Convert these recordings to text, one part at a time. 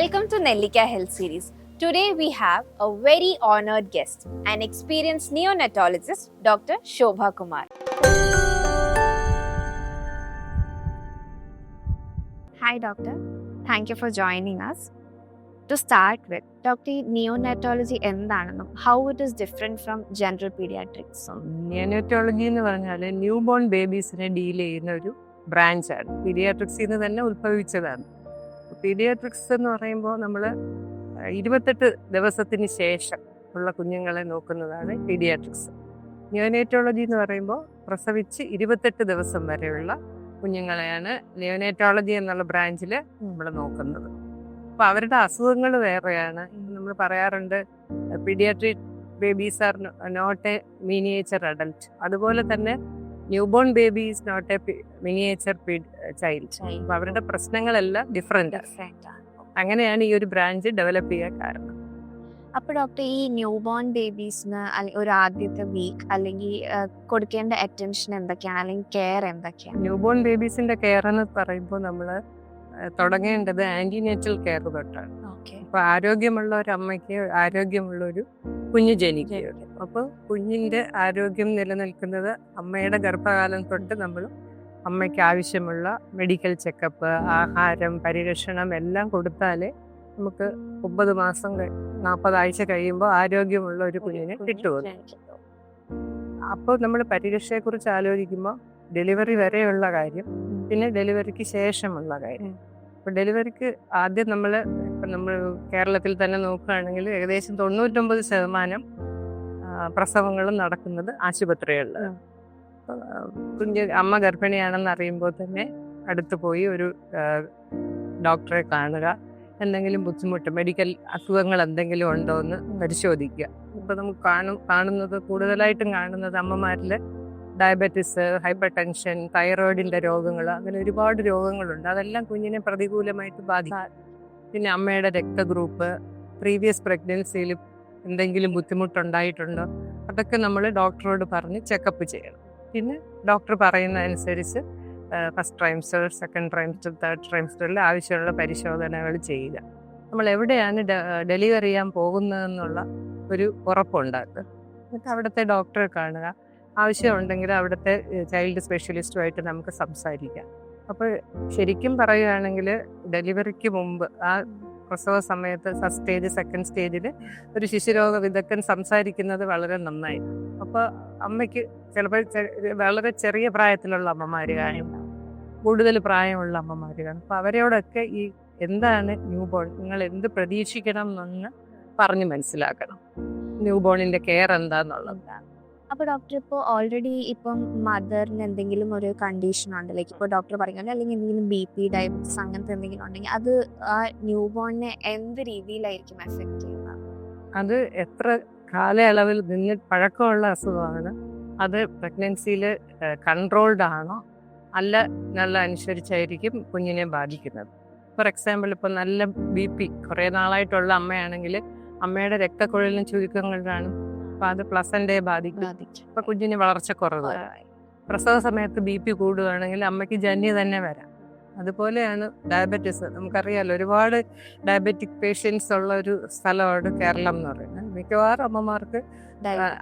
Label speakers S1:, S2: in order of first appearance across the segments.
S1: Welcome to Nellika Health Series. Today we have a very honored guest, an experienced neonatologist, Dr. Shobha Kumar. Hi, doctor. Thank you for joining us. To start with, Dr. Neonatology എന്താണെന്നും how it is different from general pediatrics.
S2: നിയോനറ്റോളജി എന്ന് പറഞ്ഞാൽ new born ബേബീസിനെ deal ചെയ്യുന്ന ഒരു ബ്രാഞ്ചാണ് പീഡിയാട്രിക്സിൽ നിന്ന് തന്നെ ഉത്ഭവിച്ചതാണ് paediatrics എന്ന് പറയുമ്പോൾ നമ്മൾ ഇരുപത്തെട്ട് ദിവസത്തിന് ശേഷം ഉള്ള കുഞ്ഞുങ്ങളെ നോക്കുന്നതാണ് പീഡിയാട്രിക്സ്. നിയോനേറ്റോളജി എന്ന് പറയുമ്പോൾ പ്രസവിച്ച് ഇരുപത്തെട്ട് ദിവസം വരെയുള്ള കുഞ്ഞുങ്ങളെയാണ് നിയോനേറ്റോളജി എന്നുള്ള ബ്രാഞ്ചിൽ നമ്മൾ നോക്കുന്നത്. അപ്പോൾ അവരുടെ അസുഖങ്ങൾ വേറെയാണ്. നമ്മൾ പറയാറുണ്ട് pediatric babies are not a miniature adult അതുപോലെ തന്നെ newborn baby is not a miniature child അപ്പൊ അവരുടെ പ്രശ്നങ്ങളെല്ലാം ഡിഫറെന്റ് അങ്ങനെയാണ് ഈ ഒരു ബ്രാഞ്ച് ഡെവലപ്പ് ചെയ്യാൻ കാരണം.
S1: അപ്പോൾ ഡോക്ടർ ഈ ന്യൂ ബോൺ ബേബീസിന് ഒരു ആദ്യത്തെ വീക്ക് അല്ലെങ്കിൽ കൊടുക്കേണ്ട അറ്റൻഷൻ എന്തൊക്കെയാണ്? അല്ലെങ്കിൽ കെയർ എന്തൊക്കെയാണ്?
S2: ന്യൂ ബോൺ ബേബീസിന്റെ കെയർ എന്ന് പറയുമ്പോൾ നമ്മൾ തുടങ്ങേണ്ടത് ആന്റിനേറ്റൽ കെയർ തൊട്ടാണ്. അപ്പൊ ആരോഗ്യമുള്ള ഒരു അമ്മയ്ക്ക് ആരോഗ്യമുള്ള ഒരു കുഞ്ഞ് ജനിക്കുകയുള്ളൂ. അപ്പോൾ കുഞ്ഞിന്റെ ആരോഗ്യം നിലനിൽക്കുന്നത് അമ്മയുടെ ഗർഭകാലം തൊട്ട് നമ്മൾ അമ്മയ്ക്ക് ആവശ്യമുള്ള മെഡിക്കൽ ചെക്കപ്പ് ആഹാരം പരിരക്ഷണം എല്ലാം കൊടുത്താലേ നമുക്ക് ഒമ്പത് മാസം നാൽപ്പതാഴ്ച കഴിയുമ്പോൾ ആരോഗ്യമുള്ള ഒരു കുഞ്ഞിനെ കിട്ടുമല്ലോ അപ്പോൾ നമ്മൾ പരിരക്ഷയെക്കുറിച്ച് ആലോചിക്കുമ്പോൾ ഡെലിവറി വരെയുള്ള കാര്യം പിന്നെ ഡെലിവറിക്ക് ശേഷമുള്ള കാര്യം. അപ്പോൾ ഡെലിവറിക്ക് ആദ്യം നമ്മൾ ഇപ്പം നമ്മൾ കേരളത്തിൽ തന്നെ നോക്കുകയാണെങ്കിൽ ഏകദേശം തൊണ്ണൂറ്റൊമ്പത് ശതമാനം പ്രസവങ്ങളും നടക്കുന്നത് ആശുപത്രികളിൽ. കുഞ്ഞ് അമ്മ ഗർഭിണിയാണെന്ന് അറിയുമ്പോൾ തന്നെ അടുത്ത് പോയി ഒരു ഡോക്ടറെ കാണുക. എന്തെങ്കിലും ബുദ്ധിമുട്ട് മെഡിക്കൽ അസുഖങ്ങൾ എന്തെങ്കിലും ഉണ്ടോ എന്ന് പരിശോധിക്കുക. ഇപ്പം നമുക്ക് കാണും കാണുന്നത് കൂടുതലായിട്ടും കാണുന്നത് അമ്മമാരിൽ ഡയബറ്റിസ് ഹൈപ്പർ ടെൻഷൻ തൈറോയിഡിന്റെ രോഗങ്ങൾ അങ്ങനെ ഒരുപാട് രോഗങ്ങളുണ്ട്. അതെല്ലാം കുഞ്ഞിനെ പ്രതികൂലമായിട്ട് ബാധിക്കും. പിന്നെ അമ്മയുടെ രക്തഗ്രൂപ്പ് പ്രീവിയസ് പ്രഗ്നൻസിയിൽ എന്തെങ്കിലും ബുദ്ധിമുട്ടുണ്ടായിട്ടുണ്ടോ? അതൊക്കെ നമ്മൾ ഡോക്ടറോട് പറഞ്ഞ് ചെക്കപ്പ് ചെയ്യണം. പിന്നെ ഡോക്ടർ പറയുന്ന അനുസരിച്ച് first trimester second trimester third ട്രൈംസ്റ്ററിൽ ആവശ്യമുള്ള പരിശോധനകൾ ചെയ്യുക. നമ്മൾ എവിടെയാണ് ഡെലിവർ ചെയ്യാൻ പോകുന്നതെന്നുള്ള ഒരു ഉറപ്പുണ്ടാക്കുക. എന്നിട്ട് അവിടുത്തെ ഡോക്ടറെ കാണുക. ആവശ്യമുണ്ടെങ്കിൽ അവിടുത്തെ ചൈൽഡ് സ്പെഷ്യലിസ്റ്റുമായിട്ട് നമുക്ക് സംസാരിക്കാം. അപ്പോൾ ശരിക്കും പറയുകയാണെങ്കിൽ ഡെലിവറിക്ക് മുമ്പ് ആ പ്രസവ സമയത്ത് ഫസ്റ്റ് സ്റ്റേജ് സെക്കൻഡ് സ്റ്റേജിൽ ഒരു ശിശുരോഗ വിദഗ്ധൻ സംസാരിക്കുന്നത് വളരെ നന്നായി. അപ്പോൾ അമ്മയ്ക്ക് ചിലപ്പോൾ വളരെ ചെറിയ പ്രായത്തിലുള്ള അമ്മമാർ കാണും കൂടുതൽ പ്രായമുള്ള അമ്മമാർ കാണും അപ്പോൾ അവരോടൊക്കെ ഈ എന്താണ് ന്യൂ ബോൺ നിങ്ങൾ എന്ത് പ്രതീക്ഷിക്കണം എന്നൊന്ന് പറഞ്ഞ് മനസ്സിലാക്കണം. ന്യൂ ബോണിന്റെ കെയർ എന്താന്നുള്ളത്.
S1: അപ്പൊ ഡോക്ടർ ഇപ്പോ ഓൾറെഡി ഇപ്പം മദറിന് എന്തെങ്കിലും ഒരു കണ്ടീഷൻ ഉണ്ട് ലൈക്ക് ഇപ്പോൾ ഡോക്ടർ പറയുന്നത് അല്ലെങ്കിൽ എന്തെങ്കിലും ബി പി ഡയബറ്റീസ് അങ്ങനത്തെ എന്തെങ്കിലും ഉണ്ടെങ്കിൽ അത് ആ ന്യൂ ബോണിനെ എന്ത് രീതിയിലായിരിക്കും എഫക്ട് ചെയ്യുന്നത്?
S2: അത് എത്ര കാലയളവിൽ നിന്ന് പഴക്കമുള്ള അസുഖമാണ്. അത് പ്രഗ്നൻസിയിൽ കൺട്രോൾഡ് ആണോ? അല്ല നല്ല അനുസരിച്ചായിരിക്കും കുഞ്ഞിനെ ബാധിക്കുന്നത്. ഫോർ എക്സാമ്പിൾ ഇപ്പോൾ നല്ല ബി പി കുറേ നാളായിട്ടുള്ള അമ്മയാണെങ്കിൽ അമ്മയുടെ രക്തക്കുഴലിനും ചുരുക്കങ്ങളിലാണ് അപ്പോൾ അത് പ്ലസന്റെ ബാധിക്കും. അപ്പൊ കുഞ്ഞിന് വളർച്ച കുറവ്. പ്രസവ സമയത്ത് ബി പി കൂടുകയാണെങ്കിൽ അമ്മയ്ക്ക് ജന്യ തന്നെ വരാം. അതുപോലെയാണ് ഡയബറ്റിസ്. നമുക്കറിയാലോ ഒരുപാട് ഡയബറ്റിക് പേഷ്യൻസ് ഉള്ള ഒരു സ്ഥലമാണ് കേരളം എന്ന് പറയുന്നത്. മിക്കവാറും അമ്മമാർക്ക്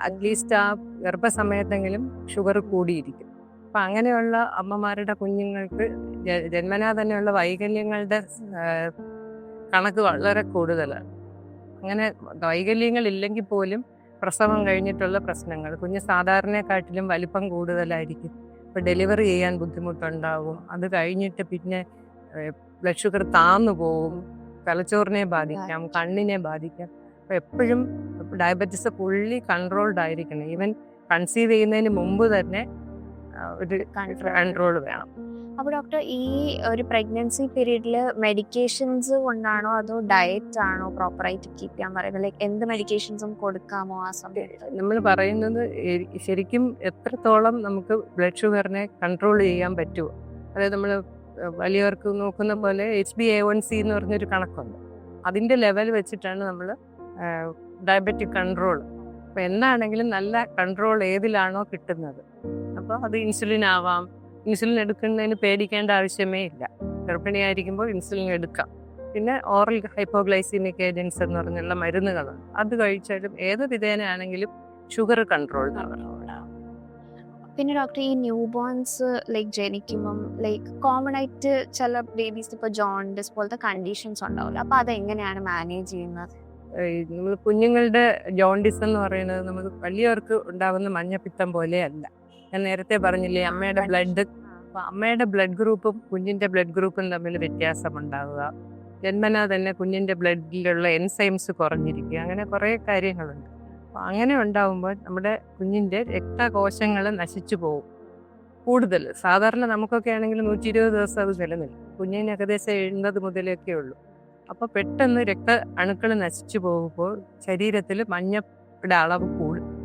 S2: അറ്റ്ലീസ്റ്റ് ആ ഗർഭസമയത്തെങ്കിലും ഷുഗർ കൂടിയിരിക്കും. അപ്പം അങ്ങനെയുള്ള അമ്മമാരുടെ കുഞ്ഞുങ്ങൾക്ക് ജന്മനാ തന്നെയുള്ള വൈകല്യങ്ങളുടെ കണക്ക് വളരെ കൂടുതലാണ്. അങ്ങനെ വൈകല്യങ്ങൾ ഇല്ലെങ്കിൽ പോലും പ്രസവം കഴിഞ്ഞിട്ടുള്ള പ്രശ്നങ്ങൾ. കുഞ്ഞ് സാധാരണയെക്കാട്ടിലും വലിപ്പം കൂടുതലായിരിക്കും. ഇപ്പം ഡെലിവറി ചെയ്യാൻ ബുദ്ധിമുട്ടുണ്ടാവും. അത് കഴിഞ്ഞിട്ട് പിന്നെ ബ്ലഡ് ഷുഗർ താന്നു പോവും. തലച്ചോറിനെ ബാധിക്കാം കണ്ണിനെ ബാധിക്കാം. അപ്പം എപ്പോഴും ഡയബറ്റിസ് ഫുള്ളി കൺട്രോൾഡ് ആയിരിക്കണം. ഈവൻ കൺസീവ് ചെയ്യുന്നതിന് മുമ്പ് തന്നെ ഒരു കൺട്രോൾ വേണം.
S1: അപ്പൊ ഡോക്ടർ ഈ ഒരു പ്രഗ്നൻസി പീരീഡിൽ മെഡിക്കേഷൻസ് കൊണ്ടാണോ അതോ ഡയറ്റ് ആണോ പ്രോപ്പറായിട്ട് കീപ്പ് ചെയ്യാൻ പറയുന്നത്? ലൈക്ക് എന്ത് മെഡിക്കേഷൻസും കൊടുക്കാമോ ആ സമയത്ത്?
S2: നമ്മൾ പറയുന്നത് ശരിക്കും എത്രത്തോളം നമുക്ക് ബ്ലഡ് ഷുഗറിനെ കൺട്രോൾ ചെയ്യാൻ പറ്റുമോ അതായത് നമ്മൾ വലിയവർക്ക് നോക്കുന്ന പോലെ H B A one C എന്ന് പറഞ്ഞൊരു കണക്കുണ്ട്. അതിന്റെ ലെവൽ വെച്ചിട്ടാണ് നമ്മൾ ഡയബറ്റിക് കൺട്രോൾ അപ്പോൾ എന്താണെങ്കിലും നല്ല കൺട്രോൾ ഏതിലാണോ കിട്ടുന്നത്. അപ്പോൾ അത് ഇൻസുലിൻ ആവാം ഇൻസുലിൻ എടുക്കുന്നതിന് പേടിക്കേണ്ട ആവശ്യമേ ഇല്ല. ഗർഭിണിയായിരിക്കുമ്പോൾ ഇൻസുലിൻ എടുക്കാം. പിന്നെ ഓറൽ ഹൈപ്പോഗ്ലൈസിമിക് ഏജൻസ് എന്ന് പറഞ്ഞുള്ള മരുന്നുകളാണ്. അത് കഴിച്ചാലും ഏത് വിധേനയാണെങ്കിലും ഷുഗർ കൺട്രോൾ
S1: പിന്നെ ഡോക്ടർ ഈ ന്യൂ ബോൺസ് ലൈക്ക് ജനിക്കുമ്പം ലൈക്ക് കോമൺ ആയിട്ട് ചില ബേബീസ് ഇപ്പോൾ ജോണ്ടിസ് പോലത്തെ കണ്ടീഷൻസ് ഉണ്ടാവില്ല? അപ്പൊ അതെങ്ങനെയാണ് മാനേജ് ചെയ്യുന്നത്?
S2: നമ്മൾ കുഞ്ഞുങ്ങളുടെ ജോണ്ടിസ് എന്ന് പറയുന്നത് നമുക്ക് വലിയവർക്ക് ഉണ്ടാകുന്ന മഞ്ഞപ്പിത്തം പോലെയല്ല. ഞാൻ നേരത്തെ പറഞ്ഞില്ലേ അമ്മയുടെ ബ്ലഡ് അമ്മയുടെ ബ്ലഡ് ഗ്രൂപ്പും കുഞ്ഞിന്റെ ബ്ലഡ് ഗ്രൂപ്പും തമ്മിൽ വ്യത്യാസം ഉണ്ടാവുക ജന്മനാ തന്നെ കുഞ്ഞിന്റെ ബ്ലഡിലുള്ള എൻസൈംസ് കുറഞ്ഞിരിക്കുക. അങ്ങനെ കുറേ കാര്യങ്ങളുണ്ട്. അപ്പൊ അങ്ങനെ ഉണ്ടാവുമ്പോൾ നമ്മുടെ കുഞ്ഞിന്റെ രക്തകോശങ്ങൾ നശിച്ചു പോകും. കൂടുതൽ. സാധാരണ നമുക്കൊക്കെ ആണെങ്കിൽ നൂറ്റി ഇരുപത് ദിവസം അത് നിലനിൽക്കും. കുഞ്ഞിന് ഏകദേശം എഴുന്നത് മുതലൊക്കെ ഉള്ളൂ. അപ്പോൾ പെട്ടെന്ന് രക്ത അണുക്കൾ നശിച്ചു പോകുമ്പോൾ ശരീരത്തിൽ മഞ്ഞയുടെ അളവ് കൂടും.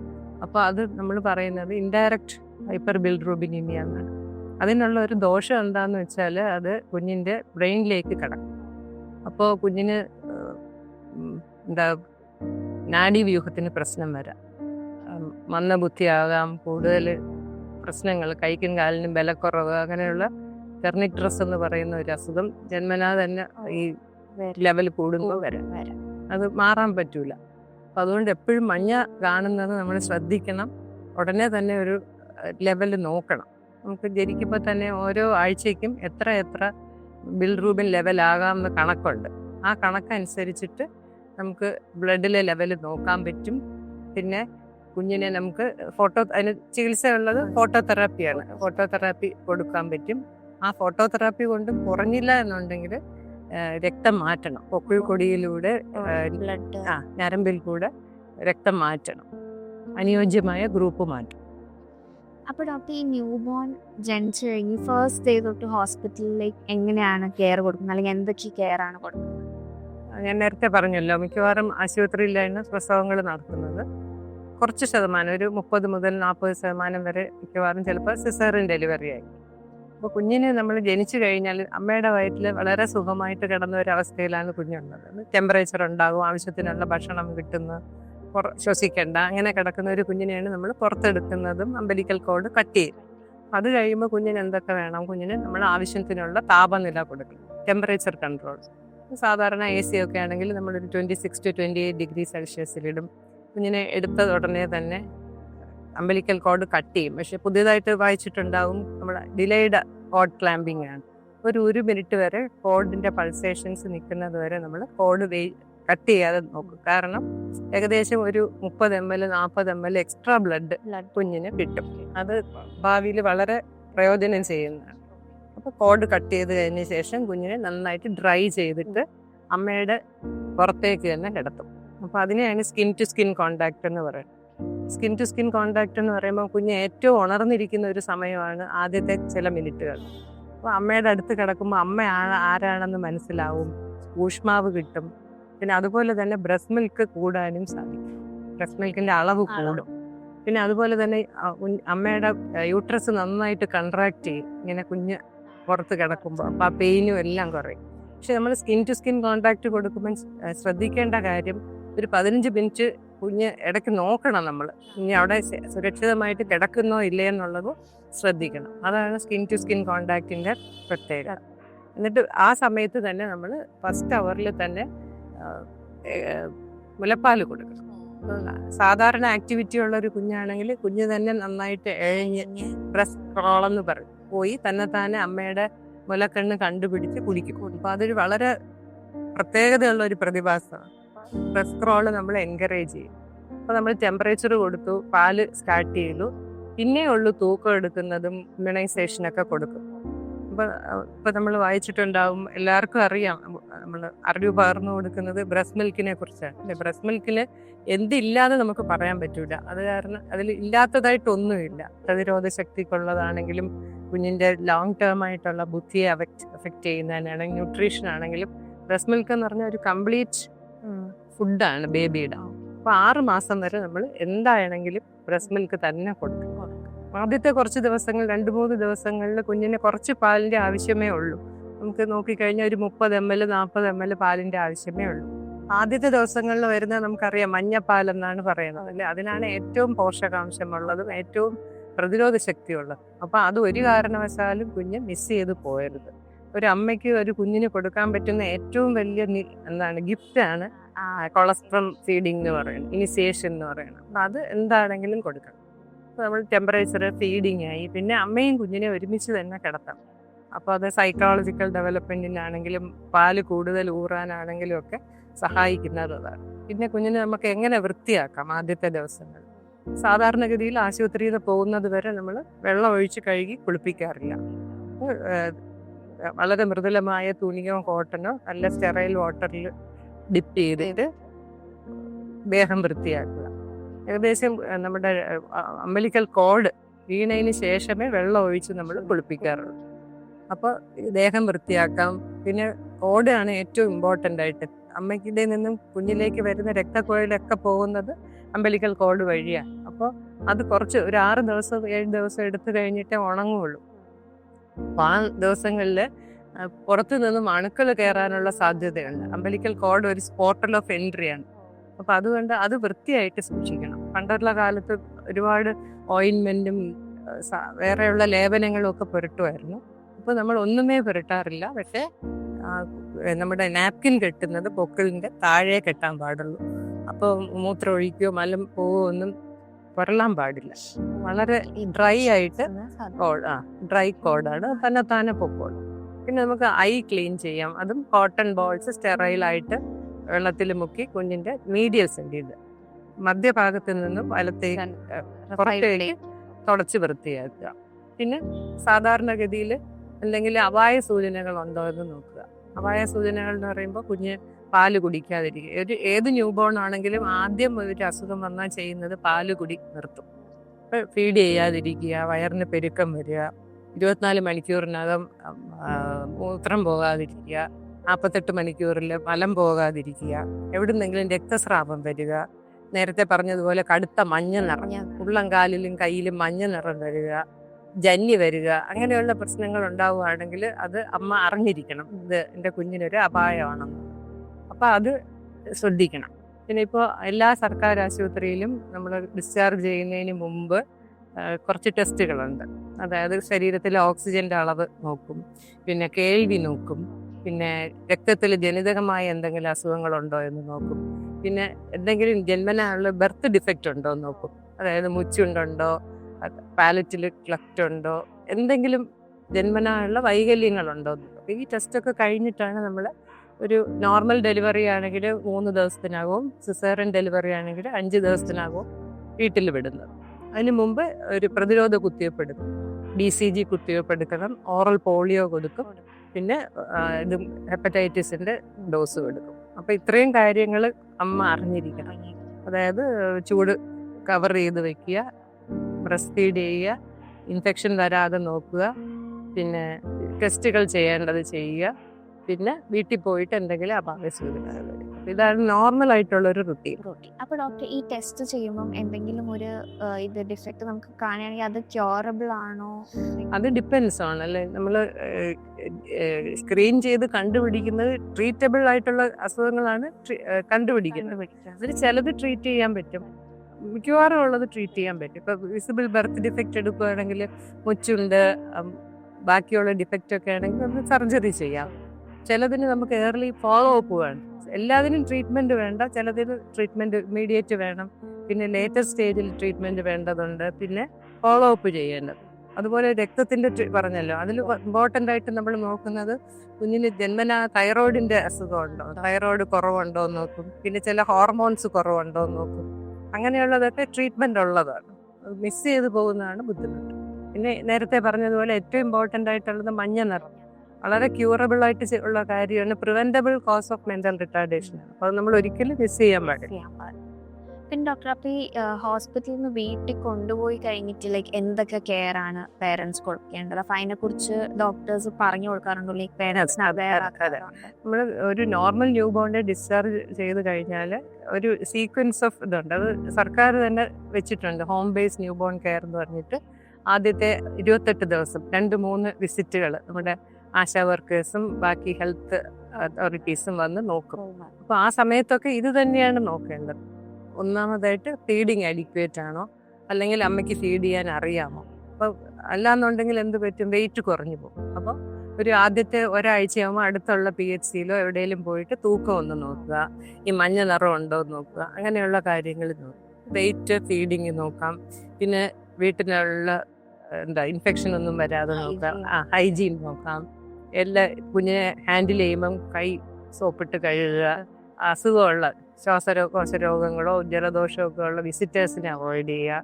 S2: അപ്പോൾ അത് നമ്മൾ പറയുന്നത് ഇൻഡയറക്റ്റ് ഹൈപ്പർ ബിൽറൂബിനിമിയ എന്നാണ് അതിനുള്ള ഒരു ദോഷം എന്താണെന്ന് വെച്ചാൽ അത് കുഞ്ഞിന്റെ ബ്രെയിനിലേക്ക് കിടക്കും. അപ്പോൾ കുഞ്ഞിന് എന്താ നാഡി എന്താ നാഡീവ്യൂഹത്തിന് പ്രശ്നം വരാം. മന്ദബുദ്ധിയാകാം കൂടുതൽ പ്രശ്നങ്ങൾ കൈക്കും കാലിനും ബലക്കുറവ് അങ്ങനെയുള്ള ടെർണിക്ട്രസ് എന്ന് പറയുന്ന ഒരു അസുഖം ജന്മനാ തന്നെ ഈ ലെവൽ കൂടുമ്പോൾ വരാം.
S1: വരാം.
S2: അത് മാറാൻ പറ്റൂല. അപ്പം അതുകൊണ്ട് എപ്പോഴും മഞ്ഞ കാണുന്നത് നമ്മൾ ശ്രദ്ധിക്കണം. ഉടനെ തന്നെ ഒരു ലെവൽ നോക്കണം. നമുക്ക് ജനിക്കുമ്പോൾ തന്നെ ഓരോ ആഴ്ചയ്ക്കും എത്ര എത്ര ബിൽറൂബിൻ ലെവൽ ലെവലാകാമെന്ന് കണക്കുണ്ട്. ആ കണക്കനുസരിച്ചിട്ട് നമുക്ക് ബ്ലഡിലെ ലെവൽ നോക്കാൻ പറ്റും. പിന്നെ കുഞ്ഞിനെ നമുക്ക് ഫോട്ടോ അതിന് ചികിത്സയുള്ളത് ഫോട്ടോ തെറാപ്പിയാണ് ഫോട്ടോ തെറാപ്പി കൊടുക്കാൻ പറ്റും. ആ ഫോട്ടോ തെറാപ്പി കൊണ്ട് കുറഞ്ഞില്ല എന്നുണ്ടെങ്കിൽ രക്തം മാറ്റണം. പൊക്കിൾ കൊടിയിലൂടെ ആ ഞരമ്പിൽ കൂടെ രക്തം മാറ്റണം. അനുയോജ്യമായ ഗ്രൂപ്പ് മാറ്റം
S1: അപ്പൊ ഡോക്ടർ ഈ ന്യൂ ബോൺ ജനിച്ചു കഴിഞ്ഞ് ഫസ്റ്റ് ഡേ തൊട്ട് ഹോസ്പിറ്റലിലേക്ക് എങ്ങനെയാണ് കെയർ കൊടുക്കുന്നത്? അല്ലെങ്കിൽ എന്തൊക്കെ കെയർ ആണ് കൊടുക്കുന്നത്?
S2: ഞാൻ നേരത്തെ പറഞ്ഞല്ലോ മിക്കവാറും ആശുപത്രിയിലാണ് പ്രസവങ്ങൾ നടത്തുന്നത്. കുറച്ച് ശതമാനം ഒരു മുപ്പത് മുതൽ നാൽപ്പത് ശതമാനം വരെ മിക്കവാറും ചിലപ്പോൾ സിസേറിൻ ഡെലിവറി ആയി. അപ്പോൾ കുഞ്ഞിന് നമ്മൾ ജനിച്ചു കഴിഞ്ഞാൽ അമ്മയുടെ വയറ്റിൽ വളരെ സുഖമായിട്ട് കിടന്ന ഒരു അവസ്ഥയിലാണ് കുഞ്ഞുള്ളത്. ടെമ്പറേച്ചർ ഉണ്ടാകും ആവശ്യത്തിനുള്ള ഭക്ഷണം കിട്ടുന്നു. ശ്വസിക്കേണ്ട. അങ്ങനെ കിടക്കുന്ന ഒരു കുഞ്ഞിനെയാണ് നമ്മൾ പുറത്തെടുക്കുന്നതും അമ്പലിക്കൽ കോഡ് കട്ട് ചെയ്യും. അത് കഴിയുമ്പോൾ കുഞ്ഞിന് എന്തൊക്കെ വേണം? കുഞ്ഞിന് നമ്മൾ ആവശ്യത്തിനുള്ള താപനില കൊടുക്കും ടെമ്പറേച്ചർ കൺട്രോൾ സാധാരണ എ സി ഒക്കെ ആണെങ്കിൽ നമ്മളൊരു twenty six to twenty eight degree സെൽഷ്യസിലിടും കുഞ്ഞിനെ എടുത്ത ഉടനെ തന്നെ അമ്പലിക്കൽ കോഡ് കട്ട് ചെയ്യും. പക്ഷെ പുതിയതായിട്ട് വായിച്ചിട്ടുണ്ടാവും നമ്മൾ ഡിലേഡ് കോഡ് ക്ലാമ്പിംഗ് ആണ്. ഒരു ഒരു മിനിറ്റ് വരെ കോഡിന്റെ പൾസേഷൻസ് നിൽക്കുന്നത് വരെ നമ്മൾ കോഡ് വേ കട്ട് ചെയ്യാതെ നോക്കും. കാരണം ഏകദേശം ഒരു മുപ്പത് എം എൽ നാൽപ്പത് എം എൽ എക്സ്ട്രാ ബ്ലഡ് കുഞ്ഞിന് കിട്ടും. അത് ഭാവിയിൽ വളരെ പ്രയോജനം ചെയ്യുന്നതാണ്. അപ്പോൾ കോഡ് കട്ട് ചെയ്ത് കഴിഞ്ഞ ശേഷം കുഞ്ഞിനെ നന്നായിട്ട് ഡ്രൈ ചെയ്തിട്ട് അമ്മയുടെ പുറത്തേക്ക് തന്നെ കിടത്തും. അപ്പോൾ അതിനെയാണ് സ്കിൻ ടു സ്കിൻ കോണ്ടാക്ട് എന്ന് പറയുന്നത്. സ്കിൻ ടു സ്കിൻ കോണ്ടാക്ട് എന്ന് പറയുമ്പോൾ കുഞ്ഞ് ഏറ്റവും ഉണർന്നിരിക്കുന്ന ഒരു സമയമാണ് ആദ്യത്തെ ചില മിനിറ്റുകൾ. അപ്പോൾ അമ്മയുടെ അടുത്ത് കിടക്കുമ്പോൾ അമ്മ ആരാണെന്ന് മനസ്സിലാവും. ഊഷ്മാവ് കിട്ടും. പിന്നെ അതുപോലെ തന്നെ ബ്രസ്റ്റ് മിൽക്ക് കൂടാനും സാധിക്കും. ബ്രസ്റ്റ് മിൽക്കിന്റെ അളവ് കൂടും. പിന്നെ അതുപോലെ തന്നെ അമ്മയുടെ യൂട്രസ് നന്നായിട്ട് കൺട്രാക്ട് ചെയ്യും. ഇങ്ങനെ കുഞ്ഞ് പുറത്ത് കിടക്കുമ്പോൾ അപ്പോൾ ആ പെയിനും എല്ലാം കുറയും. പക്ഷെ നമ്മൾ സ്കിൻ ടു സ്കിൻ കോൺടാക്ട് കൊടുക്കുമ്പോൾ ശ്രദ്ധിക്കേണ്ട കാര്യം ഒരു പതിനഞ്ച് മിനിറ്റ് കുഞ്ഞ് ഇടയ്ക്ക് നോക്കണം നമ്മൾ. കുഞ്ഞ് അവിടെ സുരക്ഷിതമായിട്ട് കിടക്കുന്നോ ഇല്ലേ എന്നുള്ളത് ശ്രദ്ധിക്കണം. അതാണ് സ്കിൻ ടു സ്കിൻ കോൺടാക്റ്റിന്റെ പ്രത്യേകത. എന്നിട്ട് ആ സമയത്ത് തന്നെ നമ്മൾ ഫസ്റ്റ് അവറിൽ തന്നെ മുലപ്പാൽ കൊടുക്കണം സാധാരണ ആക്ടിവിറ്റി ഉള്ള ഒരു കുഞ്ഞാണെങ്കിൽ കുഞ്ഞ് തന്നെ നന്നായിട്ട് എഴഞ്ഞ് ഡ്രസ് ക്രോളെന്ന് പറയും. പോയി തന്നെ താനെ അമ്മയുടെ മുലക്കണ്ണ് കണ്ടുപിടിച്ച് കുടിക്കും. അപ്പൊ അതൊരു വളരെ പ്രത്യേകതയുള്ള ഒരു പ്രതിഭാസമാണ്. ഡ്രസ് ക്രോൾ നമ്മൾ എൻകറേജ് ചെയ്യും. അപ്പൊ നമ്മൾ ടെമ്പറേച്ചർ കൊടുത്തു പാൽ സ്റ്റാർട്ട് ചെയ്തു. പിന്നെ ഉള്ളു തൂക്കം എടുക്കുന്നതും ഇമ്മ്യൂണൈസേഷനൊക്കെ കൊടുക്കും. ഇപ്പൊ നമ്മൾ വായിച്ചിട്ടുണ്ടാവും എല്ലാവർക്കും അറിയാം. നമ്മൾ അറിവ് പകർന്നു കൊടുക്കുന്നത് ബ്രസ്റ്റ് മിൽക്കിനെ കുറിച്ചാണ്. അല്ലെ? ബ്രസ്റ്റ് മിൽക്കിൽ എന്തില്ലാതെ നമുക്ക് പറയാൻ പറ്റൂല. അത് കാരണം അതിൽ ഇല്ലാത്തതായിട്ടൊന്നുമില്ല. പ്രതിരോധ ശക്തിക്കുള്ളതാണെങ്കിലും കുഞ്ഞിന്റെ ലോങ് ടേം ആയിട്ടുള്ള ബുദ്ധിയെ അഫക്റ്റ് എഫക്റ്റ് ചെയ്യുന്നതിനാണെങ്കിൽ ന്യൂട്രീഷൻ ആണെങ്കിലും ബ്രസ്റ്റ് മിൽക്ക് എന്ന് പറഞ്ഞ ഒരു കംപ്ലീറ്റ് ഫുഡാണ് ബേബിയുടെ അപ്പോൾ ആറ് മാസം വരെ നമ്മൾ എന്താണെങ്കിലും ബ്രസ്റ്റ് മിൽക്ക് തന്നെ കൊടുക്കും ആദ്യത്തെ കുറച്ച് ദിവസങ്ങൾ രണ്ട് മൂന്ന് ദിവസങ്ങളിൽ കുഞ്ഞിന് കുറച്ച് പാലിന്റെ ആവശ്യമേ ഉള്ളൂ. നമുക്ക് നോക്കിക്കഴിഞ്ഞാൽ ഒരു മുപ്പത് എം എൽ നാൽപ്പത് എം എൽ പാലിന്റെ ആവശ്യമേ ഉള്ളൂ. ആദ്യത്തെ ദിവസങ്ങളിൽ വരുന്ന നമുക്കറിയാം മഞ്ഞപ്പാൽ എന്നാണ് പറയുന്നത് അല്ലേ? അതിനാണ് ഏറ്റവും പോഷകാംശമുള്ളതും ഏറ്റവും പ്രതിരോധ ശക്തിയുള്ളത്. അപ്പോൾ അത് ഒരു കാരണവശാലും കുഞ്ഞ് മിസ് ചെയ്ത് പോയരുത് ഒരു അമ്മയ്ക്ക് ഒരു കുഞ്ഞിന് കൊടുക്കാൻ പറ്റുന്ന ഏറ്റവും വലിയ എന്താണ് ഗിഫ്റ്റാണ് കൊളസ്ട്രോൾ ഫീഡിംഗ് എന്ന് പറയുന്നത് ഇനിസിയേഷൻ എന്ന് പറയുന്നത്. അപ്പം അത് എന്താണെങ്കിലും കൊടുക്കണം. നമ്മൾ ടെമ്പറേച്ചർ ഫീഡിങ് ആയി. പിന്നെ അമ്മയും കുഞ്ഞിനെ ഒരുമിച്ച് തന്നെ കിടത്താം. അപ്പോൾ അത് സൈക്കോളജിക്കൽ ഡെവലപ്മെന്റിനാണെങ്കിലും പാൽ കൂടുതൽ ഊറാനാണെങ്കിലും ഒക്കെ സഹായിക്കുന്നതാണ് പിന്നെ കുഞ്ഞിനെ നമുക്ക് എങ്ങനെ വൃത്തിയാക്കാം ആദ്യത്തെ ദിവസങ്ങൾ? സാധാരണഗതിയിൽ ആശുപത്രിയിൽ നിന്ന് പോകുന്നത് വരെ നമ്മൾ വെള്ളം ഒഴിച്ച് കഴുകി കുളിപ്പിക്കാറില്ല. വളരെ മൃദുലമായ തുണിയോ കോട്ടനോ നല്ല സ്റ്റെറൈൽ വാട്ടറിൽ ഡിപ്പ് ചെയ്തിട്ട് ദേഹം വൃത്തിയാക്കുക. ഏകദേശം നമ്മുടെ അമ്പലിക്കൽ കോഡ് വീണതിന് ശേഷമേ വെള്ളം ഒഴിച്ച് നമ്മൾ കുളിപ്പിക്കാറുള്ളൂ. അപ്പോൾ ദേഹം വൃത്തിയാക്കാം. പിന്നെ കോഡാണ് ഏറ്റവും ഇമ്പോർട്ടന്റ് ആയിട്ട്. അമ്മയ്ക്കിടെ നിന്നും കുഞ്ഞിലേക്ക് വരുന്ന രക്തക്കുഴലൊക്കെ പോകുന്നത് അമ്പലിക്കൽ കോഡ് വഴിയാണ് അപ്പോൾ അത് കുറച്ച് ഒരു ആറ് ദിവസം ഏഴ് ദിവസം എടുത്തു കഴിഞ്ഞിട്ടേ ഉണങ്ങുള്ളൂ. അപ്പോൾ ആ ദിവസങ്ങളിൽ പുറത്തു നിന്നും അണുക്കൾ കയറാനുള്ള സാധ്യതയുണ്ട്. അമ്പലിക്കൽ കോഡ് ഒരു സ്പോർട്ടൽ ഓഫ് എൻട്രിയാണ് അപ്പോൾ അതുകൊണ്ട് അത് വൃത്തിയായിട്ട് സൂക്ഷിക്കണം. പണ്ടുള്ള കാലത്ത് ഒരുപാട് ഓയിൻമെന്റും വേറെയുള്ള ലേപനങ്ങളും ഒക്കെ പുരട്ടുമായിരുന്നു. അപ്പൊ നമ്മൾ ഒന്നുമേ പുരട്ടാറില്ല. പക്ഷെ നമ്മുടെ നാപ്കിൻ കെട്ടുന്നത് പൊക്കിളിന്റെ താഴെ കെട്ടാൻ പാടുള്ളൂ. അപ്പോൾ മൂത്രം ഒഴിക്കുകയോ മലം പോവോ ഒന്നും പുരളാൻ പാടില്ല. വളരെ ഡ്രൈ ആയിട്ട് കോഡ് ആ ഡ്രൈ കോഡാണ് തന്നെ താനെ പൊക്കോളും. പിന്നെ നമുക്ക് ഐ ക്ലീൻ ചെയ്യാം. അതും കോട്ടൺ ബോൾസ് സ്റ്റെറൈലായിട്ട് വെള്ളത്തിൽ മുക്കി കുഞ്ഞിന്റെ മീഡിയൽ സെന്റീത് മധ്യഭാഗത്ത് നിന്നും വലത്തേക്ക് പുറത്തേക്ക് തുടച്ച് വൃത്തിയാക്കുക. പിന്നെ സാധാരണഗതിയിൽ അല്ലെങ്കിൽ അപായ സൂചനകൾ ഉണ്ടോ എന്ന് നോക്കുക. അപായ സൂചനകൾ എന്ന് പറയുമ്പോൾ കുഞ്ഞ് പാൽ കുടിക്കാതിരിക്കുക. ഒരു ഏത് ന്യൂബോൺ ആണെങ്കിലും ആദ്യം ഒരു അസുഖം വന്നാൽ ചെയ്യുന്നത് പാൽ കുടി നിർത്തും. ഫീഡ് ചെയ്യാതിരിക്കുക വയറിന് പെരുക്കം വരിക ഇരുപത്തിനാല് മണിക്കൂറിനകം മൂത്രം പോകാതിരിക്കുക നാൽപ്പത്തെട്ട് മണിക്കൂറിൽ മലം പോകാതിരിക്കുക എവിടുന്നെങ്കിലും രക്തസ്രാവം വരിക നേരത്തെ പറഞ്ഞതുപോലെ കടുത്ത മഞ്ഞ നിറഞ്ഞ ഉള്ളം കാലിലും കയ്യിലും മഞ്ഞ നിറം വരിക ജന്നി വരിക അങ്ങനെയുള്ള പ്രശ്നങ്ങൾ ഉണ്ടാവുകയാണെങ്കിൽ അത് അമ്മ അറിഞ്ഞിരിക്കണം. ഇത് എന്റെ കുഞ്ഞിനൊരു അപായമാണെന്ന്. അപ്പം അത് ശ്രദ്ധിക്കണം. പിന്നെ ഇപ്പോൾ എല്ലാ സർക്കാർ ആശുപത്രിയിലും നമ്മൾ ഡിസ്ചാർജ് ചെയ്യുന്നതിന് മുമ്പ് കുറച്ച് ടെസ്റ്റുകളുണ്ട് അതായത് ശരീരത്തിലെ ഓക്സിജന്റെ അളവ് നോക്കും. പിന്നെ കേൾവി നോക്കും. പിന്നെ രക്തത്തിൽ ജനിതകമായ എന്തെങ്കിലും അസുഖങ്ങളുണ്ടോ എന്ന് നോക്കും. പിന്നെ എന്തെങ്കിലും ജന്മനായുള്ള ബർത്ത് ഡിഫക്റ്റ് ഉണ്ടോ എന്ന് നോക്കും. അതായത് മുച്ചുണ്ടുണ്ടോ പാലറ്റിൽ ക്ലക്റ്റ് ഉണ്ടോ എന്തെങ്കിലും ജന്മനായുള്ള വൈകല്യങ്ങളുണ്ടോ എന്ന് നോക്കും. ഈ ടെസ്റ്റൊക്കെ കഴിഞ്ഞിട്ടാണ് നമ്മൾ ഒരു നോർമൽ ഡെലിവറി ആണെങ്കിൽ മൂന്ന് ദിവസത്തിനാകും സിസേറിയൻ ഡെലിവറി ആണെങ്കിൽ അഞ്ച് ദിവസത്തിനാകും വീട്ടിൽ വിടുന്നത്. അതിന് മുമ്പ് ഒരു പ്രതിരോധ കുത്തിവെപ്പ് എടുക്കും. ഡി സി ജി കുത്തിവയ്പ്പ് എടുക്കണം ഓറൽ പോളിയോ കൊടുക്കും. പിന്നെ ഇത് ഹെപ്പറ്റൈറ്റിസിന്റെ ഡോസ് എടുക്കും. അപ്പൊ ഇത്രയും കാര്യങ്ങൾ അമ്മ അറിഞ്ഞിരിക്കണം. അതായത് ചൂട് കവർ ചെയ്ത് വെക്കുക ബ്രസ്റ്റ് ഫീഡ് ചെയ്യുക ഇൻഫെക്ഷൻ വരാതെ നോക്കുക പിന്നെ ടെസ്റ്റുകൾ ചെയ്യേണ്ടത് ചെയ്യുക പിന്നെ വീട്ടിൽ പോയിട്ട് എന്തെങ്കിലും അപ്പൊ ഇതാണ് നോർമൽ ആയിട്ടുള്ള ഒരു റുട്ടീൻ
S1: അപ്പൊ ഡോക്ടർ ഈ ടെസ്റ്റ് ചെയ്യുമ്പോൾ എന്തെങ്കിലും ഒരു ഇത് ഡിഫക്റ്റ് നമുക്ക് കാണുകയാണെങ്കിൽ അത് ക്യൂറബിൾ ആണോ?
S2: അത് ഡിപ്പെൻസ് ആണ് അല്ലേ? നമ്മൾ സ്ക്രീൻ ചെയ്ത് കണ്ടുപിടിക്കുന്നത് ട്രീറ്റബിൾ ആയിട്ടുള്ള അസുഖങ്ങളാണ് കണ്ടുപിടിക്കുന്നത്. അതിൽ ചിലത് ട്രീറ്റ് ചെയ്യാൻ പറ്റും. മിക്കവാറും ഉള്ളത് ട്രീറ്റ് ചെയ്യാൻ പറ്റും. ഇപ്പൊ വിസിബിൾ ബർത്ത് ഡിഫക്റ്റ് എടുക്കുകയാണെങ്കിൽ മുച്ചുണ്ട് ബാക്കിയുള്ള ഡിഫക്റ്റ് ഒക്കെ ആണെങ്കിൽ നമുക്ക് സർജറി ചെയ്യാം. ചിലതിന് നമുക്ക് ഏർലി ഫോളോ അപ്പ് വേണം. എല്ലാത്തിനും ട്രീറ്റ്മെന്റ് വേണ്ട ചിലതിന് ട്രീറ്റ്മെന്റ് ഇമ്മീഡിയറ്റ് വേണം. പിന്നെ ലേറ്റസ്റ്റ് സ്റ്റേജിൽ ട്രീറ്റ്മെന്റ് വേണ്ടതുണ്ട്. പിന്നെ ഫോളോ അപ്പ് ചെയ്യേണ്ടത്. അതുപോലെ രക്തത്തിന്റെ പറഞ്ഞല്ലോ അതിൽ ഇമ്പോർട്ടന്റ് ആയിട്ട് നമ്മൾ നോക്കുന്നത് കുഞ്ഞിന് ജന്മന തൈറോയിഡിന്റെ അസുഖമുണ്ടോ? തൈറോയിഡ് കുറവുണ്ടോ എന്ന് നോക്കും. പിന്നെ ചില ഹോർമോൺസ് കുറവുണ്ടോ എന്ന് നോക്കും. അങ്ങനെയുള്ളതൊക്കെ ട്രീറ്റ്മെന്റ് ഉള്ളതാണ്. മിസ് ചെയ്ത് പോകുന്നതാണ് ബുദ്ധിമുട്ട്. പിന്നെ നേരത്തെ പറഞ്ഞതുപോലെ ഏറ്റവും ഇമ്പോർട്ടന്റ് ആയിട്ടുള്ളത് മഞ്ഞ നിറം. വളരെ ക്യൂറബിൾ ആയിട്ട് ഉള്ള കാര്യമാണ് preventable cause of mental retardation അപ്പോൾ അത് നമ്മൾ ഒരിക്കലും മിസ് ചെയ്യാൻ പാടില്ല.
S1: പിന്നെ ഡോക്ടർ അപ്പൊ ഈ ഹോസ്പിറ്റലിൽ നിന്ന് വീട്ടിൽ കൊണ്ടുപോയി കഴിഞ്ഞിട്ട് ലൈക്ക് എന്തൊക്കെ കെയർ ആണ് പേരൻസ് കൊടുക്കേണ്ടത്? അപ്പൊ അതിനെ കുറിച്ച് ഡോക്ടേഴ്സ് പറഞ്ഞു കൊടുക്കാറുണ്ടോ? Like പേരൻസിന് aware.
S2: നമ്മൾ ഒരു നോർമൽ ന്യൂ ബോണിനെ ഡിസ്ചാർജ് ചെയ്ത് കഴിഞ്ഞാൽ ഒരു സീക്വൻസ് ഓഫ് ഇതുണ്ട്. അത് സർക്കാർ തന്നെ വെച്ചിട്ടുണ്ട്. Home base new born care എന്ന് പറഞ്ഞിട്ട് ആദ്യത്തെ ഇരുപത്തെട്ട് ദിവസം രണ്ട് മൂന്ന് വിസിറ്റുകൾ നമ്മുടെ ആശാ വർക്കേഴ്സും ബാക്കി ഹെൽത്ത് അതോറിറ്റീസും വന്ന് നോക്കും. അപ്പോൾ ആ സമയത്തൊക്കെ ഇത് തന്നെയാണ് നോക്കേണ്ടത്. ഒന്നാമതായിട്ട് ഫീഡിങ് അഡിക്വേറ്റ് ആണോ? അല്ലെങ്കിൽ അമ്മയ്ക്ക് ഫീഡ് ചെയ്യാൻ അറിയാമോ? അപ്പോൾ അല്ലാന്നുണ്ടെങ്കിൽ എന്ത് പറ്റും? വെയിറ്റ് കുറഞ്ഞു പോകും. അപ്പോൾ ഒരു ആദ്യത്തെ ഒരാഴ്ചയാകുമ്പോൾ അടുത്തുള്ള പി എച്ച് സിയിലോ എവിടെയെങ്കിലും പോയിട്ട് തൂക്കം ഒന്ന് നോക്കുക ഈ മഞ്ഞ നിറം ഉണ്ടോ എന്ന് നോക്കുക അങ്ങനെയുള്ള കാര്യങ്ങൾ നോക്കുക. വെയിറ്റ് ഫീഡിങ് നോക്കാം. പിന്നെ വീട്ടിലുള്ള എന്താ ഇൻഫെക്ഷൻ ഒന്നും വരാതെ നോക്കാം ആ ഹൈജീൻ നോക്കാം. എല്ലാ കുഞ്ഞിനെ ഹാൻഡിൽ ചെയ്യുമ്പം കൈ സോപ്പിട്ട് കഴുകുക. അസുഖമുള്ള ശ്വാസരോഗ രോഗങ്ങളോ ജലദോഷമൊക്കെ ഉള്ള വിസിറ്റേഴ്സിനെ അവോയ്ഡ് ചെയ്യുക.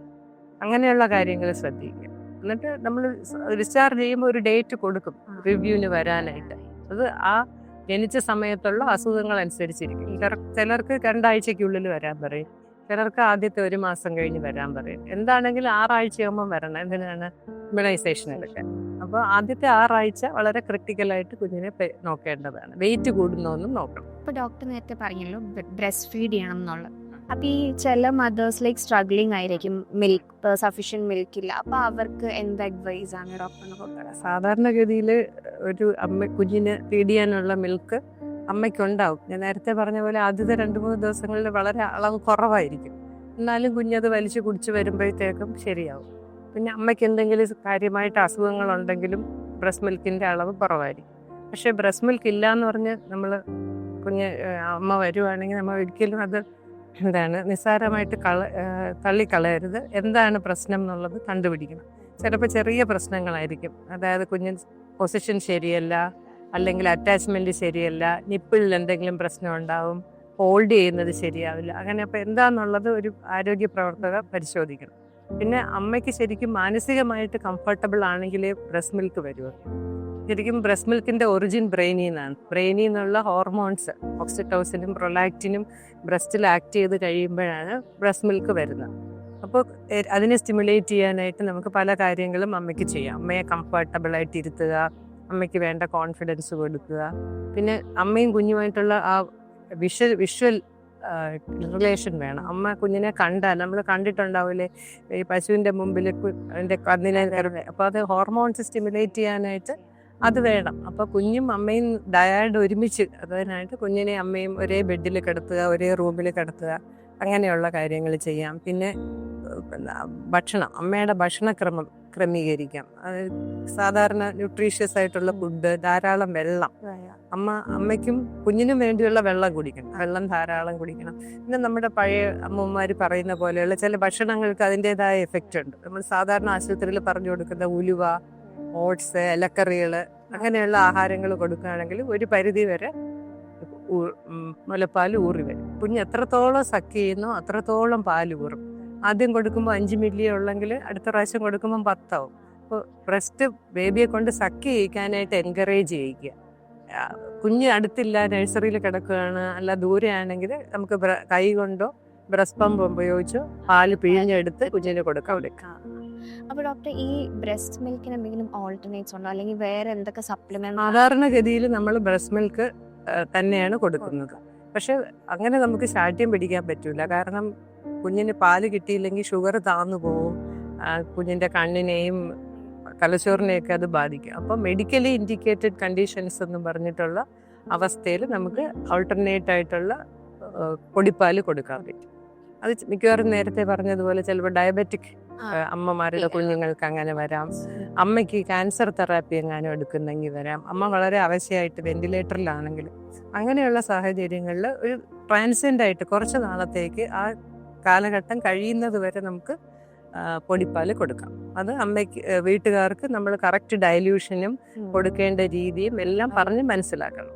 S2: അങ്ങനെയുള്ള കാര്യങ്ങൾ ശ്രദ്ധിക്കുക. എന്നിട്ട് നമ്മൾ ഡിസ്ചാർജ് ചെയ്യുമ്പോൾ ഒരു ഡേറ്റ് കൊടുക്കും. റിവ്യൂവിന് വരാനായിട്ട്. അത് ആ ജനിച്ച സമയത്തുള്ള അസുഖങ്ങൾ അനുസരിച്ചിരിക്കും ചിലർ ചിലർക്ക് രണ്ടാഴ്ചക്കുള്ളിൽ വരാൻ പറയും. ചിലർക്ക് ആദ്യത്തെ ഒരു മാസം കഴിഞ്ഞ് വരാൻ പറയും. എന്താണെങ്കിലും ആറാഴ്ചയാകുമ്പോൾ വരണം. എന്തിനാണ്? ഇമ്മ്യൂണൈസേഷൻ എടുക്കാൻ. അപ്പോൾ ആദ്യത്തെ ആറാഴ്ച വളരെ ക്രിട്ടിക്കലായിട്ട് കുഞ്ഞിനെ നോക്കേണ്ടതാണ്. വെയിറ്റ് കൂടുന്നൊന്നും നോക്കണം.
S1: ഇപ്പൊ ഡോക്ടർ നേരത്തെ പറഞ്ഞല്ലോ ബ്രസ്റ്റ് ഫീഡ് ചെയ്യണം എന്നുള്ളത് അപ്പൊ ഈ ചില മദേഴ്സ് ലൈക്ക് സ്ട്രഗ്ലിംഗ് ആയിരിക്കും. മിൽക്ക് സഫീഷ്യന്റ് മിൽക്ക് ഇല്ല. അപ്പൊ അവർക്ക് എന്ത് അഡ്വൈസ് ആണ് ഡോക്ടറിന് കൊടുക്കുക
S2: സാധാരണഗതിയിൽ ഒരു അമ്മ കുഞ്ഞിന് ഫീഡ് ചെയ്യാനുള്ള മിൽക്ക് അമ്മയ്ക്കുണ്ടാവും. ഞാൻ നേരത്തെ പറഞ്ഞ പോലെ ആദ്യത്തെ രണ്ട് മൂന്ന് ദിവസങ്ങളിൽ വളരെ അളവ് കുറവായിരിക്കും. എന്നാലും കുഞ്ഞത് വലിച്ചു കുടിച്ച് വരുമ്പോഴത്തേക്കും ശരിയാവും. പിന്നെ അമ്മയ്ക്ക് എന്തെങ്കിലും കാര്യമായിട്ട് അസുഖങ്ങളുണ്ടെങ്കിലും ബ്രസ്റ്റ് മിൽക്കിന്റെ അളവ് കുറവായിരിക്കും. പക്ഷേ ബ്രസ്റ്റ് മിൽക്ക് ഇല്ല എന്ന് പറഞ്ഞ് നമ്മൾ കുഞ്ഞ് അമ്മ വരുവാണെങ്കിൽ നമ്മൾ ഒരിക്കലും അത് എന്താണ് നിസ്സാരമായിട്ട് കള തള്ളിക്കളയരുത്. എന്താണ് പ്രശ്നം എന്നുള്ളത് കണ്ടുപിടിക്കണം. ചിലപ്പോൾ ചെറിയ പ്രശ്നങ്ങളായിരിക്കും. അതായത് കുഞ്ഞിൻ പൊസിഷൻ ശരിയല്ല അല്ലെങ്കിൽ അറ്റാച്ച്മെന്റ് ശരിയല്ല നിപ്പിളിൽ എന്തെങ്കിലും പ്രശ്നം ഉണ്ടാവും ഹോൾഡ് ചെയ്യുന്നത് ശരിയാവില്ല. അങ്ങനെ അപ്പോൾ എന്താണെന്നുള്ളത് ഒരു ആരോഗ്യ പ്രവർത്തകർ പരിശോധിക്കണം. പിന്നെ അമ്മയ്ക്ക് ശരിക്കും മാനസികമായിട്ട് കംഫർട്ടബിൾ ആണെങ്കിലേ ബ്രസ്റ്റ് മിൽക്ക് വരുള്ളൂ ശരിക്കും ബ്രസ്റ്റ് മിൽക്കിന്റെ ഒറിജിൻ ബ്രെയിനിൽ നിന്നാണ്. ബ്രെയിനിൽ നിന്നുള്ള ഹോർമോൺസ് ഓക്സിറ്റോസിനും പ്രൊലാക്റ്റിനും ബ്രസ്റ്റിൽ ആക്ട് ചെയ്ത് കഴിയുമ്പോഴാണ് ബ്രസ്റ്റ് മിൽക്ക് വരുന്നത്. അപ്പോൾ അതിനെ സ്റ്റിമുലേറ്റ് ചെയ്യാനായിട്ട് നമുക്ക് പല കാര്യങ്ങളും അമ്മയ്ക്ക് ചെയ്യാം. അമ്മയെ കംഫർട്ടബിൾ ആയിട്ട് ഇരുത്തുക അമ്മയ്ക്ക് വേണ്ട കോൺഫിഡൻസ് കൊടുക്കുക. പിന്നെ അമ്മയും കുഞ്ഞുമായിട്ടുള്ള ആ വിഷ്വൽ വിഷ്വൽ റിലേഷൻ വേണം. അമ്മ കുഞ്ഞിനെ കണ്ടാൽ നമ്മൾ കണ്ടിട്ടുണ്ടാവില്ലേ ഈ പശുവിന്റെ മുമ്പിൽ അതിന്റെ കന്നിനെ അപ്പോൾ അത് ഹോർമോൺസ് സ്റ്റിമുലേറ്റ് ചെയ്യാനായിട്ട് അത് വേണം. അപ്പോൾ കുഞ്ഞും അമ്മയും ഡയാഡ് ഒരുമിച്ച് അതിനായിട്ട് കുഞ്ഞിനെ അമ്മയും ഒരേ ബെഡിൽ കിടത്തുക ഒരേ റൂമിൽ കിടത്തുക അങ്ങനെയുള്ള കാര്യങ്ങൾ ചെയ്യാം. പിന്നെ ഭക്ഷണം അമ്മയുടെ ഭക്ഷണക്രമം ക്രമീകരിക്കാം. സാധാരണ ന്യൂട്രീഷ്യസ് ആയിട്ടുള്ള ഫുഡ് ധാരാളം വെള്ളം. അമ്മ അമ്മയ്ക്കും കുഞ്ഞിനും വേണ്ടിയുള്ള വെള്ളം കുടിക്കണം. വെള്ളം ധാരാളം കുടിക്കണം. പിന്നെ നമ്മുടെ പഴയ അമ്മമാർ പറയുന്ന പോലെയുള്ള ചില ഭക്ഷണങ്ങൾക്ക് അതിന്റെതായ എഫക്റ്റ് ഉണ്ട്. നമ്മൾ സാധാരണ ആശുപത്രിയിൽ പറഞ്ഞു കൊടുക്കുന്ന ഉലുവ ഓട്സ് ഇലക്കറികൾ അങ്ങനെയുള്ള ആഹാരങ്ങൾ കൊടുക്കുകയാണെങ്കിൽ ഒരു പരിധി വരെ മുലപ്പാൽ ഊറി വരും. കുഞ്ഞ് എത്രത്തോളം സക്ക് ചെയ്യുന്നോ അത്രത്തോളം പാൽ ഊറും. ആദ്യം കൊടുക്കുമ്പോൾ അഞ്ച് മില്ലി ഉള്ളെങ്കിൽ അടുത്ത പ്രാവശ്യം കൊടുക്കുമ്പോൾ പത്താവും. അപ്പോൾ ബ്രസ്റ്റ് ബേബിയെ കൊണ്ട് സക്ക് ചെയ്യിക്കാനായിട്ട് എൻകറേജ് ചെയ്യിക്കുക. കുഞ്ഞ് അടുത്തില്ല നഴ്സറിയിൽ കിടക്കുകയാണ് അല്ല ദൂരെയാണെങ്കിൽ നമുക്ക് കൈ കൊണ്ടോ ബ്രസ്റ്റ് പമ്പ് ഉപയോഗിച്ചോ പാൽ പിഴിഞ്ഞെടുത്ത് കുഞ്ഞിന് കൊടുക്കാൻ പറ്റും
S1: അപ്പൊ ഡോക്ടർ ഈ ബ്രസ്റ്റ് മിൽക്കിന് എന്തെങ്കിലും ഓൾട്ടർനേറ്റ്സ് ഉണ്ടോ? അല്ലെങ്കിൽ വേറെ എന്തൊക്കെ സപ്ലിമെന്റ്
S2: സാധാരണഗതിയിൽ നമ്മൾ ബ്രസ്റ്റ് മിൽക്ക് തന്നെയാണ് കൊടുക്കുന്നത്. പക്ഷെ അങ്ങനെ നമുക്ക് ശാഠ്യം പിടിക്കാൻ പറ്റൂല. കാരണം കുഞ്ഞിന് പാൽ കിട്ടിയില്ലെങ്കിൽ ഷുഗർ താന്നു പോവും. കുഞ്ഞിന്റെ കണ്ണിനെയും തലച്ചോറിനെയൊക്കെ അത് ബാധിക്കും. അപ്പോൾ മെഡിക്കലി ഇൻഡിക്കേറ്റഡ് കണ്ടീഷൻസ് എന്ന് പറഞ്ഞിട്ടുള്ള അവസ്ഥയിൽ നമുക്ക് ആൾട്ടർനേറ്റ് ആയിട്ടുള്ള പൊടിപ്പാൽ കൊടുക്കാൻ പറ്റും. അത് മിക്കവാറും നേരത്തെ പറഞ്ഞതുപോലെ ചിലപ്പോൾ ഡയബറ്റിക് അമ്മമാരുടെ കുഞ്ഞുങ്ങൾക്ക് അങ്ങനെ വരാം. അമ്മയ്ക്ക് ക്യാൻസർ തെറാപ്പി എങ്ങാനും എടുക്കുന്നെങ്കിൽ വരാം. അമ്മ വളരെ അവശയായിട്ട് വെന്റിലേറ്ററിലാണെങ്കിൽ അങ്ങനെയുള്ള സാഹചര്യങ്ങളിൽ ഒരു ട്രാൻസെന്റ് ആയിട്ട് കുറച്ച് നാളത്തേക്ക് ആ കാലഘട്ടം കഴിയുന്നത് വരെ നമുക്ക് പൊടിപ്പാൽ കൊടുക്കാം. അത് അമ്മയ്ക്ക് വീട്ടുകാർക്ക് നമ്മൾ കറക്റ്റ് ഡയല്യൂഷനും കൊടുക്കേണ്ട രീതിയും എല്ലാം പറഞ്ഞ് മനസ്സിലാക്കണം.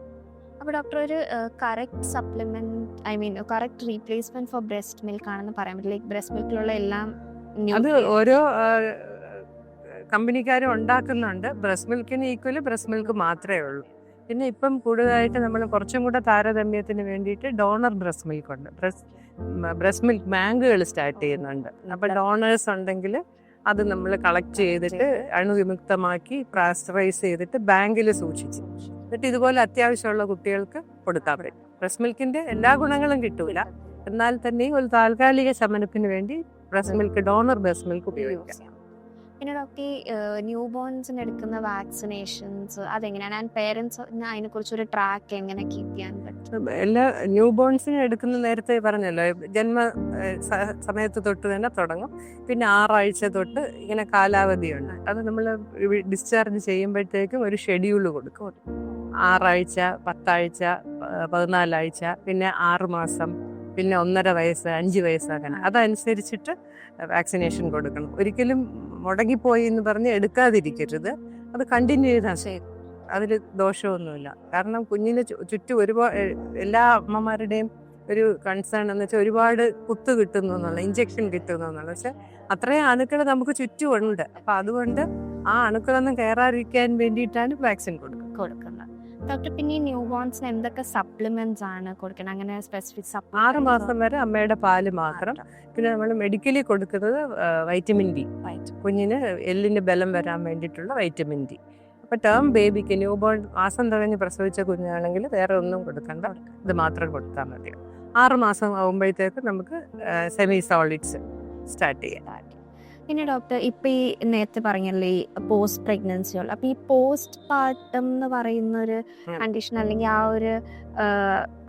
S1: അപ്പൊ ഡോക്ടർ ഒരു correct supplement I mean correct replacement for breast milk ആണെന്ന് പറയാൻ പറ്റില്ല. ലൈക്ക് ബ്രസ്റ്റ് മിൽക്കിലുള്ള എല്ലാം
S2: അത് ഓരോ കമ്പനിക്കാരും ഉണ്ടാക്കുന്നുണ്ട്. ബ്രസ്റ്റ് മിൽക്കിന് ഈക്വൽ ബ്രസ്റ്റ് മിൽക്ക് മാത്രമേ ഉള്ളൂ. പിന്നെ ഇപ്പം കൂടുതലായിട്ട് നമ്മൾ കുറച്ചും കൂടെ താരതമ്യത്തിന് വേണ്ടിയിട്ട് ഡോണർ ബ്രസ്റ്റ് മിൽക്ക് ഉണ്ട്. ബ്രസ്റ്റ് ബ്രസ്റ്റ് മിൽക്ക് ബാങ്കുകൾ സ്റ്റാർട്ട് ചെയ്യുന്നുണ്ട്. അപ്പം ഡോണേഴ്സ് ഉണ്ടെങ്കിൽ അത് നമ്മൾ കളക്ട് ചെയ്തിട്ട് അണുവിമുക്തമാക്കി പ്രാസ്റ്ററൈസ് ചെയ്തിട്ട് ബാങ്കിൽ സൂക്ഷിച്ച്. എന്നിട്ട് ഇതുപോലെ അത്യാവശ്യമുള്ള കുട്ടികൾക്ക് കൊടുക്കാൻ പറ്റും ബ്രസ്റ്റ് മിൽക്കിന്റെ എല്ലാ ഗുണങ്ങളും കിട്ടൂല. എന്നാൽ തന്നെയും ഒരു താൽക്കാലിക ശമനത്തിന് വേണ്ടി breast milk donor breast milk ഉപയോഗിക്കാം.
S1: പിന്നെ ഡോക്ടർ ന്യൂ ബോൺസിന് എടുക്കുന്ന വാക്സിനേഷൻസ് അതെങ്ങനെയാണ്? ആൻഡ് അതിനെ അതിനെക്കുറിച്ച് ഒരു ട്രാക്ക് എങ്ങനെ കീപ്പ് ചെയ്യാൻ പറ്റും
S2: എല്ലാ ന്യൂ ബോൺസിന് എടുക്കുന്ന നേരത്തെ പറഞ്ഞല്ലോ ജന്മ സമയത്ത് തൊട്ട് തന്നെ തുടങ്ങും. പിന്നെ ആറാഴ്ച തൊട്ട് ഇങ്ങനെ കാലാവധിയുണ്ട് അത് നമ്മൾ ഡിസ്ചാർജ് ചെയ്യുമ്പോഴത്തേക്കും ഒരു ഷെഡ്യൂൾ കൊടുക്കും. ആറാഴ്ച പത്താഴ്ച പതിനാലാഴ്ച പിന്നെ ആറ് മാസം പിന്നെ ഒന്നര വയസ്സ് അഞ്ച് വയസ്സ് അങ്ങനെ. അതനുസരിച്ചിട്ട് വാക്സിനേഷൻ കൊടുക്കണം. ഒരിക്കലും മുടങ്ങിപ്പോയി എന്ന് പറഞ്ഞ് എടുക്കാതിരിക്കരുത്. അത് കണ്ടിന്യൂ ചെയ്താൽ
S1: ശരി.
S2: അതിൽ ദോഷമൊന്നുമില്ല. കാരണം കുഞ്ഞിന് ചുറ്റും ഒരുപാട് എല്ലാ അമ്മമാരുടെയും ഒരു കൺസേൺ എന്ന് വെച്ചാൽ ഒരുപാട് കുത്ത് കിട്ടുന്നു എന്നുള്ള ഇഞ്ചക്ഷൻ കിട്ടുന്നു എന്നുള്ള. പക്ഷെ അത്രയും അണുക്കൾ നമുക്ക് ചുറ്റുമുണ്ട്. അപ്പൊ അതുകൊണ്ട് ആ അണുക്കളൊന്നും കയറാതിരിക്കാൻ വേണ്ടിയിട്ടാണ് വാക്സിൻ കൊടുക്കുന്നത്.
S1: കൊടുക്കുന്നത്. ഡോക്ടർ പിന്നെ ന്യൂ ബോൺസിന് എന്തൊക്കെ സപ്ലിമെന്റ്സ് ആണ് കൊടുക്കുന്നത് അങ്ങനെ സ്പെസിഫിക്
S2: ആറ് മാസം വരെ അമ്മയുടെ പാൽ മാത്രം. പിന്നെ നമ്മൾ മെഡിക്കലി കൊടുക്കുന്നത് വൈറ്റമിൻ ഡി കുഞ്ഞിന് എല്ലിന് ബലം വരാൻ വേണ്ടിയിട്ടുള്ള വൈറ്റമിൻ ഡി അപ്പൊ ടേം ബേബിക്ക് ന്യൂ ബോൺ മാസം തികഞ്ഞ് പ്രസവിച്ച കുഞ്ഞാണെങ്കിൽ വേറെ ഒന്നും കൊടുക്കണ്ട. ഇത് മാത്രം കൊടുത്താൽ മതി ആറ് മാസം ആകുമ്പോഴത്തേക്ക് നമുക്ക് സെമി സോളിഡ്സ് സ്റ്റാർട്ട് ചെയ്യാം.
S1: പിന്നെ ഡോക്ടർ ഇപ്പൊ ഈ നേരത്തെ പറഞ്ഞല്ലേ ഈ പോസ്റ്റ് പ്രഗ്നൻസികൾ അപ്പൊ ഈ പോസ്റ്റ് പാർട്ടം എന്ന് പറയുന്ന ഒരു. കണ്ടീഷൻ അല്ലെങ്കിൽ ആ ഒരു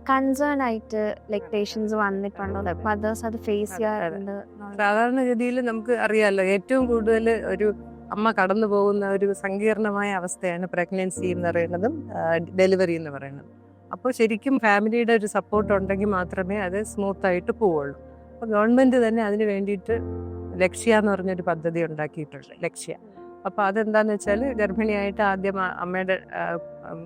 S1: കൺസേൺ ആയിട്ട് ലൈക് പേഷ്യൻസ് വന്നിട്ടുണ്ടോ? മദേഴ്സ് അത് ഫേസ് ചെയ്യാറുണ്ട്.
S2: സാധാരണഗതിയിൽ നമുക്ക് അറിയാമല്ലോ ഏറ്റവും കൂടുതൽ ഒരു അമ്മ കടന്നു പോകുന്ന ഒരു സങ്കീർണമായ അവസ്ഥയാണ് പ്രഗ്നൻസി എന്ന് പറയുന്നതും ഡെലിവറി എന്ന് പറയുന്നതും. അപ്പോൾ ശരിക്കും ഫാമിലിയുടെ ഒരു സപ്പോർട്ട് ഉണ്ടെങ്കിൽ മാത്രമേ അത് സ്മൂത്തായിട്ട് പോവുള്ളൂ. അപ്പോൾ ഗവൺമെന്റ് തന്നെ അതിന് വേണ്ടിയിട്ട് ലക്ഷ്യ എന്ന് പറഞ്ഞൊരു പദ്ധതി ഉണ്ടാക്കിയിട്ടുണ്ട് ലക്ഷ്യ. അപ്പോൾ അതെന്താന്ന് വെച്ചാൽ ഗർഭിണിയായിട്ട് ആദ്യം അമ്മയുടെ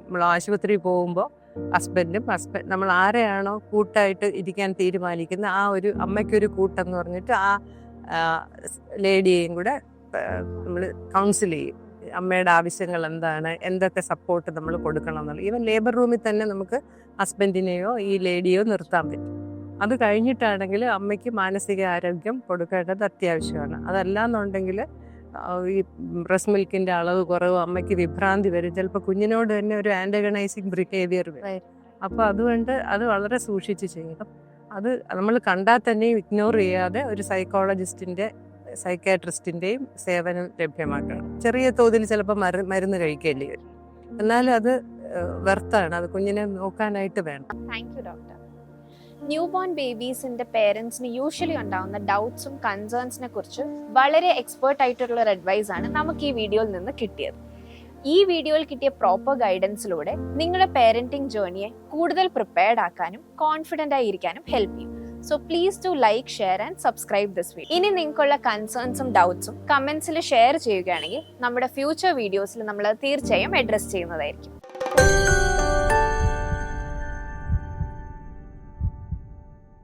S2: നമ്മൾ ആശുപത്രിയിൽ പോകുമ്പോൾ ഹസ്ബൻഡും ഹസ്ബൻഡ് നമ്മൾ ആരെയാണോ കൂട്ടായിട്ട് ഇരിക്കാൻ തീരുമാനിക്കുന്ന ആ ഒരു അമ്മയ്ക്കൊരു കൂട്ടെന്ന് പറഞ്ഞിട്ട് ആ ലേഡിയെയും കൂടെ നമ്മൾ കൗൺസിൽ ചെയ്യും. അമ്മയുടെ ആവശ്യങ്ങൾ എന്താണ് എന്തൊക്കെ സപ്പോർട്ട് നമ്മൾ കൊടുക്കണം എന്നുള്ളത്. ഈവൻ ലേബർ റൂമിൽ തന്നെ നമുക്ക് ഹസ്ബൻഡിനെയോ ഈ ലേഡിയോ നിർത്താൻ പറ്റും. അത് കഴിഞ്ഞിട്ടാണെങ്കിൽ അമ്മയ്ക്ക് മാനസിക ആരോഗ്യം കൊടുക്കേണ്ടത് അത്യാവശ്യമാണ്. അതല്ലാന്നുണ്ടെങ്കിൽ ഈ ബ്രസ്റ്റ് മിൽക്കിന്റെ അളവ് കുറവ് അമ്മയ്ക്ക് വിഭ്രാന്തി വരും. ചിലപ്പോൾ കുഞ്ഞിനോട് തന്നെ ഒരു ആന്റഗണൈസിങ് ബിഹേവിയർ വരും. അപ്പോൾ അതുകൊണ്ട് അത് വളരെ സൂക്ഷിച്ച് ചെയ്യണം. അത് നമ്മൾ കണ്ടാൽ തന്നെ ഇഗ്നോർ ചെയ്യാതെ ഒരു സൈക്കോളജിസ്റ്റിന്റെ സൈക്കാട്രിസ്റ്റിന്റെയും സേവനം ലഭ്യമാക്കണം. ചെറിയ തോതിൽ ചിലപ്പോൾ മരു മരുന്ന് കഴിക്കേണ്ടി വരും. എന്നാലും അത് വെർത്താണ് അത് കുഞ്ഞിനെ നോക്കാനായിട്ട് വേണം.
S1: Thank you doctor new born ബേബീസിന്റെ പേരൻസിന് യൂഷ്വലി ഉണ്ടാവുന്ന ഡൗട്ട്സും കൺസേൺസിനെ കുറിച്ച് വളരെ എക്സ്പേർട്ട് ആയിട്ടുള്ള ഒരു അഡ്വൈസ് ആണ് നമുക്ക് ഈ വീഡിയോയിൽ നിന്ന് കിട്ടിയത്. ഈ വീഡിയോയിൽ കിട്ടിയ പ്രോപ്പർ ഗൈഡൻസിലൂടെ നിങ്ങളുടെ പേരന്റിംഗ് ജേർണിയെ കൂടുതൽ പ്രിപ്പയർഡ് ആക്കാനും കോൺഫിഡന്റ് ആയിരിക്കാനും ഹെൽപ്പ് ചെയ്യും. So please to like share and subscribe this video ഇനി നിങ്ങൾക്കുള്ള കൺസേൺസും ഡൗട്ട്സും കമന്റ്സിൽ ഷെയർ ചെയ്യുകയാണെങ്കിൽ നമ്മുടെ ഫ്യൂച്ചർ വീഡിയോസിൽ നമ്മൾ തീർച്ചയായും അഡ്രസ്സ് ചെയ്യുന്നതായിരിക്കും.